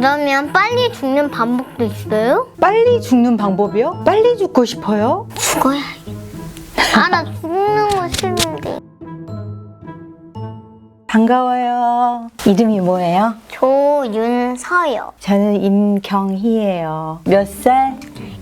그러면 빨리 죽는 방법도 있어요? 빨리 죽는 방법이요? 빨리 죽고 싶어요? 죽어야 아, 나 죽는 거 싫은데. 반가워요. 이름이 뭐예요? 조윤서요. 저는 임경희예요. 몇 살?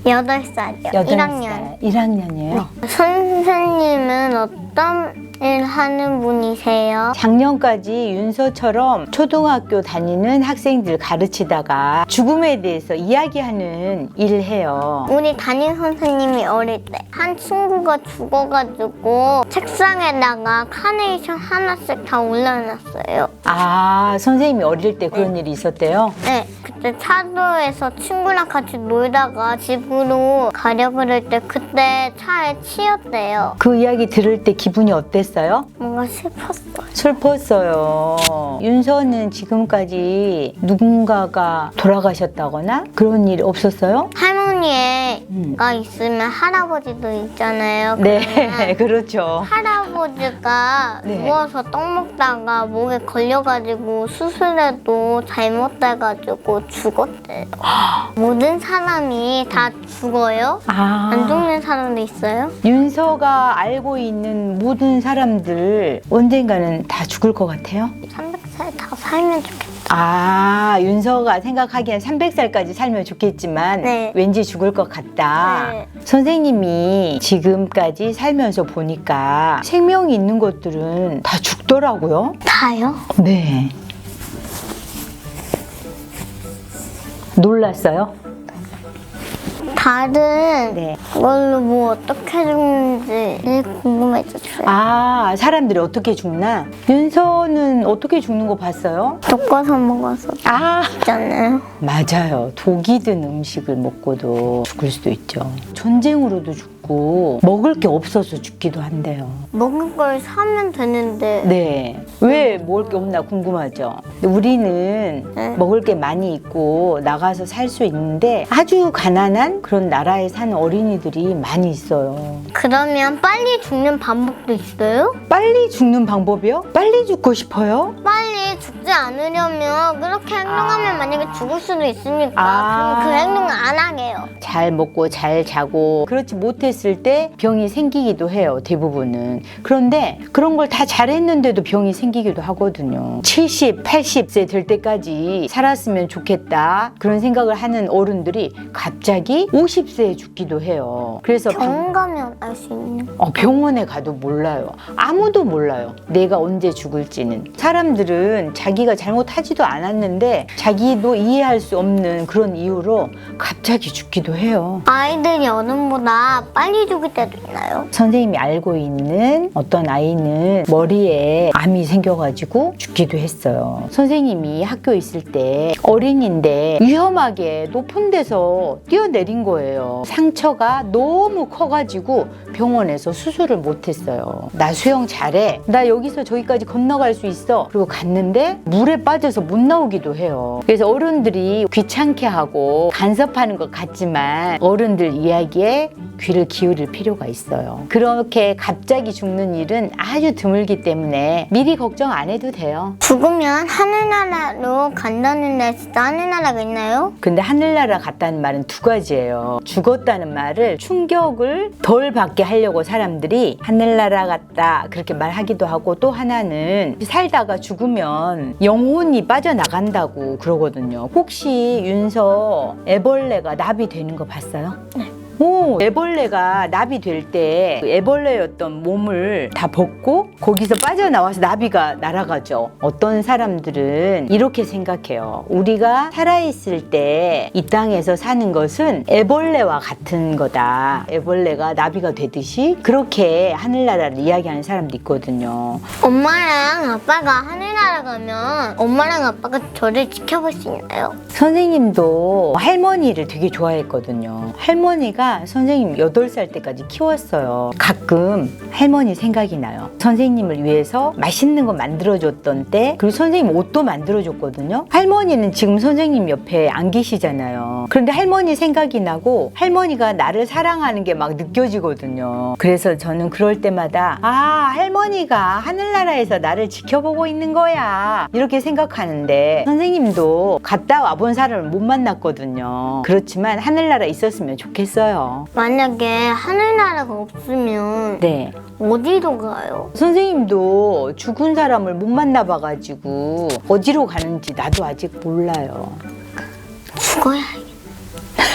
여덟 살이요. 여덟 1학년. 살. 1학년이에요. 선생님은 어떤 일 하는 분이세요? 작년까지 윤서처럼 초등학교 다니는 학생들 가르치다가 죽음에 대해서 이야기하는 일을 해요. 우리 담임 선생님이 어릴 때 한 친구가 죽어가지고 책상에다가 카네이션 하나씩 다 올려놨어요. 아, 선생님이 어릴 때 그런 일이 있었대요? 네, 그때 차도에서 친구랑 같이 놀다가 집으로 가려 그럴 때 그때 차에 치였대요. 그 이야기 들을 때 기분이 어땠어요? 뭔가 슬펐어요. 슬펐어요. 윤서는 지금까지 누군가가 돌아가셨다거나 그런 일 없었어요? 할머니 가 있으면 할아버지도 있잖아요. 네, 그러면 그렇죠. 할아버지가 네. 누워서 떡 먹다가 목에 걸려가지고 수술해도 잘못돼가지고 죽었대요. 모든 사람이 다 죽어요? 아, 안 죽는 사람도 있어요? 윤서가 알고 있는 모든 사람들 언젠가는 다 죽을 것 같아요? 300살 다 살면 좋겠다. 아, 윤서가 생각하기엔 300살까지 살면 좋겠지만 네. 왠지 죽을 것 같다. 네. 선생님이 지금까지 살면서 보니까 생명이 있는 것들은 다 죽더라고요. 다요? 네. 놀랐어요? 다른 네. 그걸로 뭐 어떻게 죽는지 궁금해졌어요. 아, 사람들이 어떻게 죽나? 윤서는 어떻게 죽는 거 봤어요? 볶아서 먹어서 아, 있잖아요. 맞아요. 독이 든 음식을 먹고도 죽을 수도 있죠. 전쟁으로도 죽고 먹을 게 없어서 죽기도 한대요. 먹을 걸 사면 되는데 네. 왜 먹을 게 없나 궁금하죠. 근데 우리는 네. 먹을 게 많이 있고 나가서 살 수 있는데 아주 가난한 그런 나라에 사는 어린이들이 많이 있어요. 그러면 빨리 죽는 방법도 있어요? 빨리 죽는 방법이요? 빨리 죽고 싶어요? 빨리 죽지 않으려면 그렇게 행동하면 아. 만약에 죽을 수도 있으니까 아. 그럼 그 행동을 안 하게요. 잘 먹고 잘 자고 그렇지 못했을 때 병이 생기기도 해요 대부분은 그런데 그런 걸 다 잘했는데도 병이 생기기도 하거든요 70, 80세 될 때까지 살았으면 좋겠다 그런 생각을 하는 어른들이 갑자기 50세에 죽기도 해요 그래서 방- 병원 가면 알 수 있는 거. 어, 병원에 가도 몰라요. 아무도 몰라요. 내가 언제 죽을지는. 사람들은 자기가 잘못하지도 않았는데 자기도 이해할 수 없는 그런 이유로 갑자기 죽기도 해요. 아이들이 어른보다 빨리 죽을 때도 있나요? 선생님이 알고 있는 어떤 아이는 머리에 암이 생겨가지고 죽기도 했어요. 선생님이 학교에 있을 때 어린인데 위험하게 높은 데서 뛰어내린 거예요. 상처가 너무 커가지고 병원에서 수술을 못했어요. 나 수영 잘해. 나 여기서 저기까지 건너갈 수 있어. 그리고 갔는데 물에 빠져서 못 나오기도 해요. 그래서 어른들이 귀찮게 하고 간섭하는 것 같지만 어른들 이야기에 귀를 기울일 필요가 있어요. 그렇게 갑자기 죽는 일은 아주 드물기 때문에 미리 걱정 안 해도 돼요. 죽으면 하늘나라로 간다는 데 진짜 하늘나라가 있나요? 근데 하늘나라 갔다는 말은 두 가지예요. 죽었다는 말을 충격을 덜 받게 하려고 사람들이 하늘나라 갔다 그렇게 말하기도 하고 또 하나는 살다가 죽으면 영혼이 빠져나간다고 그러거든요. 혹시 윤서 애벌레가 나비 되는 거 봤어요? 오, 애벌레가 나비 될 때 애벌레였던 몸을 다 벗고 거기서 빠져나와서 나비가 날아가죠. 어떤 사람들은 이렇게 생각해요. 우리가 살아있을 때 이 땅에서 사는 것은 애벌레와 같은 거다. 애벌레가 나비가 되듯이 그렇게 하늘나라를 이야기하는 사람도 있거든요. 엄마랑 아빠가 하늘나라 가면 엄마랑 아빠가 저를 지켜볼 수 있나요? 선생님도 할머니를 되게 좋아했거든요. 할머니가 선생님 8살 때까지 키웠어요. 가끔 할머니 생각이 나요. 선생님을 위해서 맛있는 거 만들어줬던 때, 그리고 선생님 옷도 만들어줬거든요. 할머니는 지금 선생님 옆에 안 계시잖아요. 그런데 할머니 생각이 나고, 할머니가 나를 사랑하는 게 막 느껴지거든요. 그래서 저는 그럴 때마다, 아, 할머니가 하늘나라에서 나를 지켜보고 있는 거야. 이렇게 생각하는데, 선생님도 갔다 와본 사람을 못 만났거든요. 그렇지만 하늘나라 있었으면 좋겠어요. 만약에 하늘나라가 없으면 네. 어디로 가요? 선생님도 죽은 사람을 못 만나봐가지고 어디로 가는지 나도 아직 몰라요. 죽어야겠다.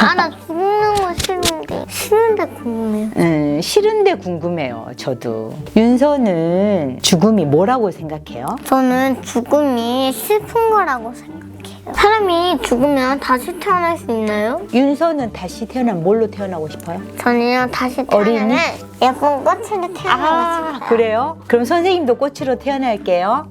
아, 나 죽는 거 싫은데. 싫은데 궁금해요. 음, 싫은데 궁금해요, 저도. 윤서는 죽음이 뭐라고 생각해요? 저는 죽음이 슬픈 거라고 생각해요. 사람이 죽으면 다시 태어날 수 있나요? 윤서는 다시 태어나면 뭘로 태어나고 싶어요? 저는요, 다시 어린이? 태어나면 예쁜 꽃으로 태어나고 싶어요. 그래요? 그럼 선생님도 꽃으로 태어날게요.